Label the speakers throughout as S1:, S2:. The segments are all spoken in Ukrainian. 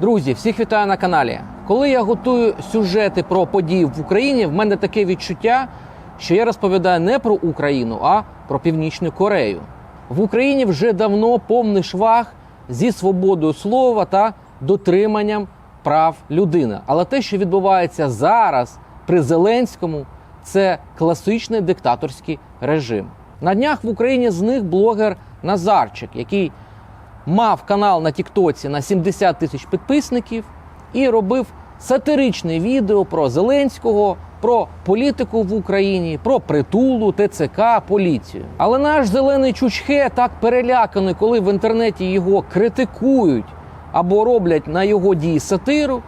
S1: Друзі, всіх вітаю на каналі. Коли я готую сюжети про події в Україні, в мене таке відчуття, що я розповідаю не про Україну, а про Північну Корею. В Україні вже давно повний швах зі свободою слова та дотриманням прав людини. Але те, що відбувається зараз при Зеленському, це класичний диктаторський режим. На днях в Україні зник блогер Назарчик, який мав канал на Тіктоці на 70 тисяч підписників і робив сатиричне відео про Зеленського, про політику в Україні, про притулу, ТЦК, поліцію. Але наш зелений чучхе так переляканий, коли в інтернеті його критикують або роблять на його дії сатиру.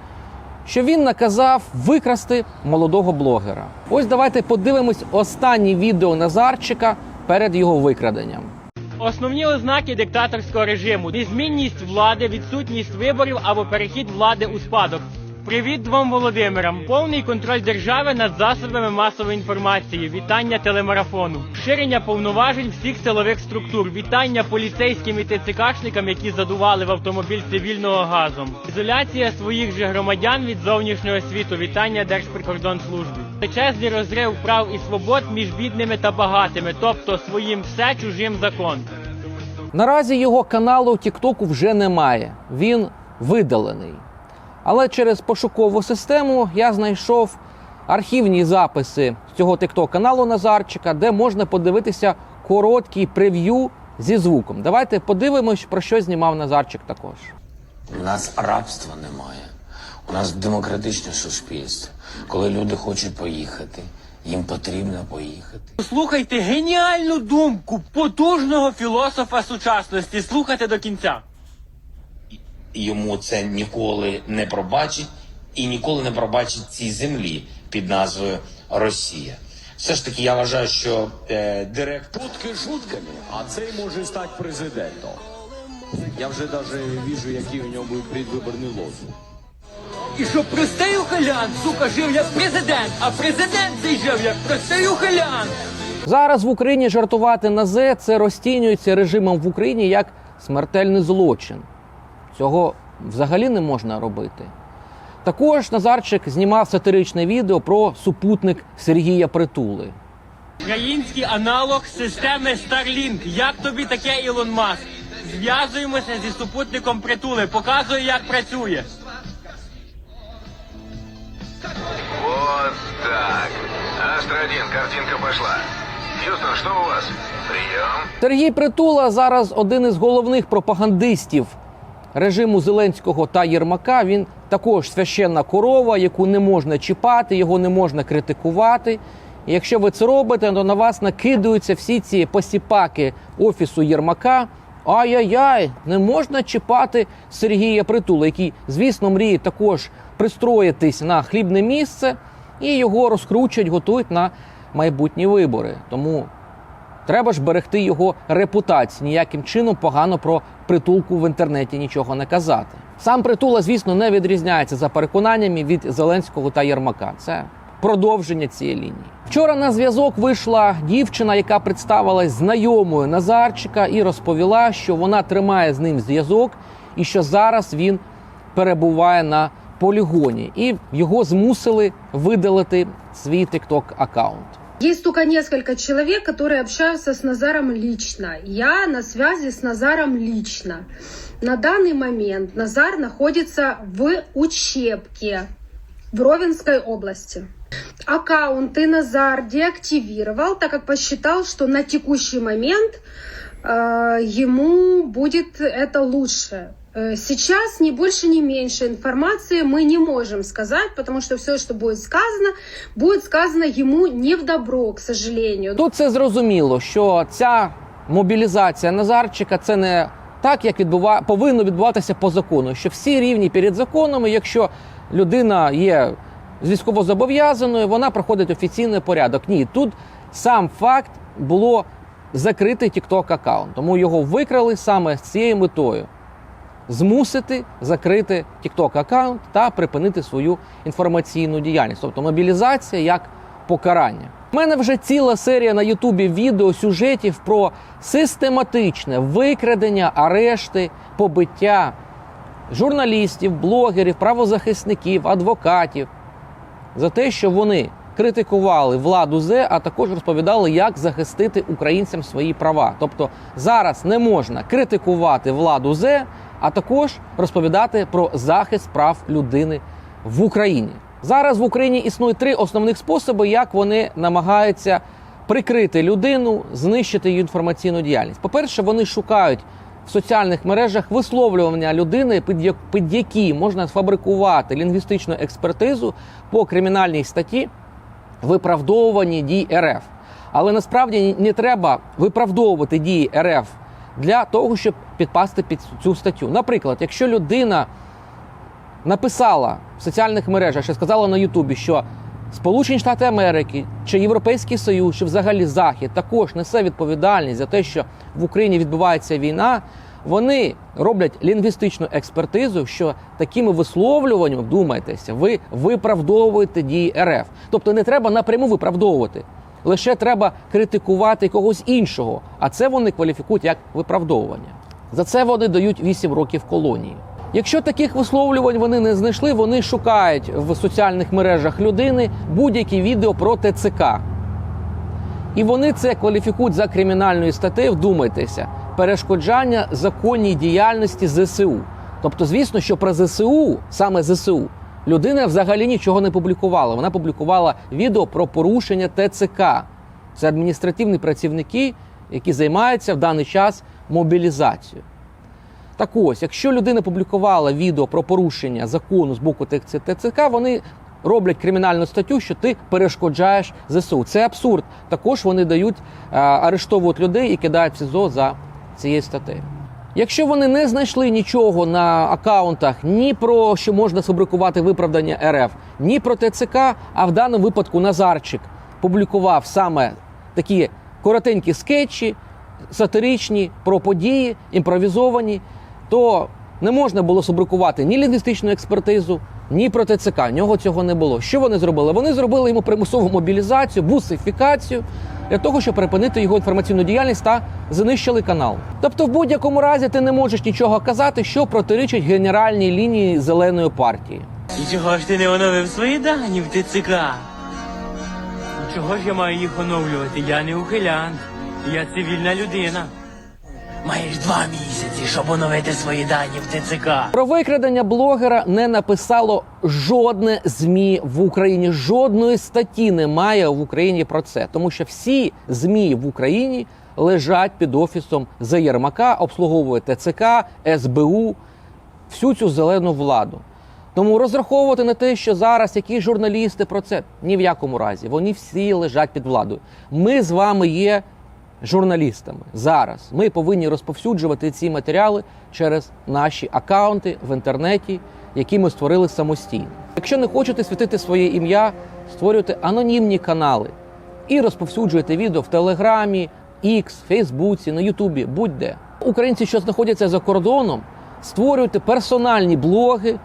S1: Що він наказав викрасти молодого блогера. Ось давайте подивимось останнє відео Назарчика перед його викраденням.
S2: Основні ознаки диктаторського режиму: незмінність влади, відсутність виборів або перехід влади у спадок. Привіт двом Володимирам. Повний контроль держави над засобами масової інформації. Вітання телемарафону. Ширення повноважень всіх силових структур. Вітання поліцейським і ТЦКшникам, які задували в автомобіль цивільного газом. Ізоляція своїх же громадян від зовнішнього світу. Вітання Держприкордонслужби. Величезний розрив прав і свобод між бідними та багатими, тобто своїм все чужим закон.
S1: Наразі його каналу Тіктоку вже немає. Він видалений. Але через пошукову систему я знайшов архівні записи цього тікток каналу Назарчика, де можна подивитися короткий прев'ю зі звуком. Давайте подивимось, про що знімав Назарчик також.
S3: У нас рабства немає. У нас демократичне суспільство. Коли люди хочуть поїхати, їм потрібно поїхати.
S2: Слухайте геніальну думку потужного філософа сучасності. Слухайте до кінця.
S3: Йому це ніколи не пробачить і ніколи не пробачить цій землі під назвою Росія. Все ж таки, я вважаю, що е, директор
S4: Шутки шутками, а цей може стати президентом. Я вже даже вижу, який у нього буде предвиборний лозунг.
S2: І щоб простий ухилян, сука, жив як президент, а президент цей жив як простий ухилян.
S1: Зараз в Україні жартувати на Зе це розцінюється режимом в Україні як смертельний злочин. Цього взагалі не можна робити. Також Назарчик знімав сатиричне відео про супутник Сергія Притули.
S2: Український аналог системи Starlink. Як тобі таке Ілон Маск? Зв'язуємося зі супутником притули, показую, як працює.
S5: Астра-1, картинка пошла. Хьюстон, что у вас? Прием.
S1: Сергій Притула зараз один із головних пропагандистів режиму Зеленського та Єрмака. Він також священна корова, яку не можна чіпати, його не можна критикувати. І якщо ви це робите, то на вас накидаються всі ці посіпаки офісу Єрмака. Ай-яй-яй, не можна чіпати Сергія Притула, який, звісно, мріє також пристроїтись на хлібне місце, і його розкручують, готують на майбутні вибори. Тому Треба ж берегти його репутацію. Ніяким чином погано про притулку в інтернеті нічого не казати. Сам притула, звісно, не відрізняється за переконаннями від Зеленського та Єрмака. Це продовження цієї лінії. Вчора на зв'язок вийшла дівчина, яка представилась знайомою Назарчика, і розповіла, що вона тримає з ним зв'язок і що зараз він перебуває на полігоні, і його змусили видалити свій TikTok аккаунт.
S6: Есть только несколько человек, которые общаются с Назаром лично. Я на связи с Назаром лично. На данный момент Назар находится в учебке в Ровенской области. Аккаунты Назар деактивировал, так как посчитал, что на текущий момент э, ему будет это лучше. Э, Сейчас ни больше, ни меньше информации мы не можем сказать, потому что все, что будет сказано, будет сказано ему не в добро, к сожалению.
S1: Тут це зрозуміло, що ця мобілізація Назарчика це не так, як відбува... повинно відбуватися по закону. Що всі рівні перед законом, і якщо людина є з військовозобов'язаною, вона проходить офіційний порядок. Ні, тут сам факт було закритий TikTok аккаунт, тому його викрали саме з цією метою. Змусити закрити TikTok аккаунт та припинити свою інформаційну діяльність, тобто мобілізація як покарання. У мене вже ціла серія на Ютубі відео сюжетів про систематичне викрадення, арешти, побиття журналістів, блогерів, правозахисників, адвокатів за те, що вони критикували владу Зе, а також розповідали, як захистити українцям свої права. Тобто зараз не можна критикувати владу Зе, а також розповідати про захист прав людини в Україні. Зараз в Україні існує три основних способи, як вони намагаються прикрити людину, знищити її інформаційну діяльність. По-перше, вони шукають в соціальних мережах висловлювання людини, під як- під які можна сфабрикувати лінгвістичну експертизу по кримінальній статті виправдовувані дій РФ. Але насправді не треба виправдовувати дії РФ для того, щоб підпасти під цю статтю. Наприклад, якщо людина написала в соціальних мережах, що сказала на Ютубі, що Сполучені Штати Америки чи Європейський Союз, чи взагалі Захід також несе відповідальність за те, що в Україні відбувається війна. Вони роблять лінгвістичну експертизу, що такими висловлюваннями, вдумайтеся, ви виправдовуєте дії РФ. Тобто не треба напряму виправдовувати, лише треба критикувати когось іншого. А це вони кваліфікують як виправдовування. За це вони дають 8 років колонії. Якщо таких висловлювань вони не знайшли, вони шукають в соціальних мережах людини будь-які відео про ТЦК. І вони це кваліфікують за кримінальною статтею, вдумайтеся, перешкоджання законній діяльності ЗСУ. Тобто, звісно, що про ЗСУ, саме ЗСУ, людина взагалі нічого не публікувала. Вона публікувала відео про порушення ТЦК. Це адміністративні працівники, які займаються в даний час мобілізацією. Так ось, якщо людина публікувала відео про порушення закону з боку ТЦК, вони роблять кримінальну статтю, що ти перешкоджаєш ЗСУ. Це абсурд. Також вони дають арештовують людей і кидають в СІЗО за цією статтею. Якщо вони не знайшли нічого на акаунтах ні про що можна сфабрикувати виправдання РФ, ні про ТЦК, а в даному випадку Назарчик публікував саме такі коротенькі скетчі, сатиричні про події, імпровізовані, то не можна було сфабрикувати ні лінгвістичну експертизу, ні про ТЦК. В нього цього не було. Що вони зробили? Вони зробили йому примусову мобілізацію, бусифікацію для того, щоб припинити його інформаційну діяльність та знищили канал. Тобто, в будь-якому разі ти не можеш нічого казати, що протиричить генеральній лінії зеленої партії.
S2: І чого ж ти не оновив свої дані в ТЦК? Чого ж я маю їх оновлювати? Я не ухилян, Я цивільна людина. Маєш два місяці, щоб оновити свої дані в ТЦК.
S1: Про викрадення блогера не написало жодне змі в Україні. Жодної статті немає в Україні про це, тому що всі змі в Україні лежать під офісом за Єрмака, обслуговує ТЦК, СБУ, всю цю зелену владу. Тому розраховувати на те, що зараз якісь журналісти про це ні в якому разі. Вони всі лежать під владою. Ми з вами є журналістами зараз. Ми повинні розповсюджувати ці матеріали через наші акаунти в інтернеті, які ми створили самостійно. Якщо не хочете світити своє ім'я, створюйте анонімні канали і розповсюджуйте відео в Телеграмі, X, Фейсбуці, на Ютубі, будь-де. Українці, що знаходяться за кордоном, створюйте персональні блоги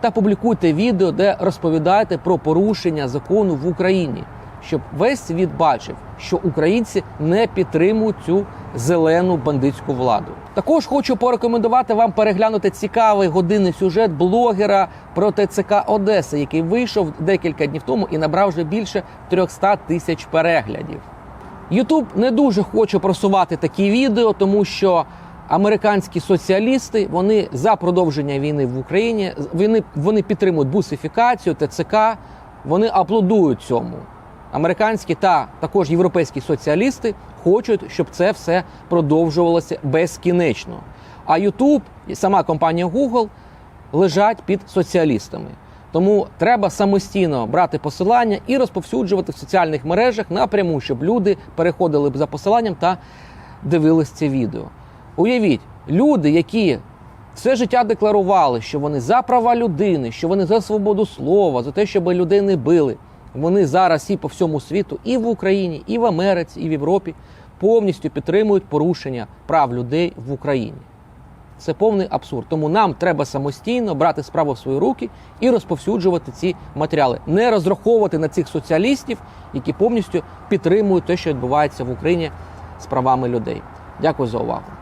S1: та публікуйте відео, де розповідаєте про порушення закону в Україні, щоб весь світ бачив, що українці не підтримують цю зелену бандитську владу. Також хочу порекомендувати вам переглянути цікавий годинний сюжет блогера про ТЦК Одеса, який вийшов декілька днів тому і набрав вже більше 300 тисяч переглядів. Ютуб не дуже хоче просувати такі відео, тому що американські соціалісти вони за продовження війни в Україні вони, вони підтримують бусифікацію, ТЦК, вони аплодують цьому. Американські та також європейські соціалісти хочуть, щоб це все продовжувалося безкінечно. А Ютуб і сама компанія Google лежать під соціалістами. Тому треба самостійно брати посилання і розповсюджувати в соціальних мережах напряму, щоб люди переходили за посиланням та дивились це відео. Уявіть, люди, які все життя декларували, що вони за права людини, що вони за свободу слова, за те, щоб людей не били. Вони зараз і по всьому світу, і в Україні, і в Америці, і в Європі повністю підтримують порушення прав людей в Україні. Це повний абсурд. Тому нам треба самостійно брати справу в свої руки і розповсюджувати ці матеріали, не розраховувати на цих соціалістів, які повністю підтримують те, що відбувається в Україні з правами людей. Дякую за увагу.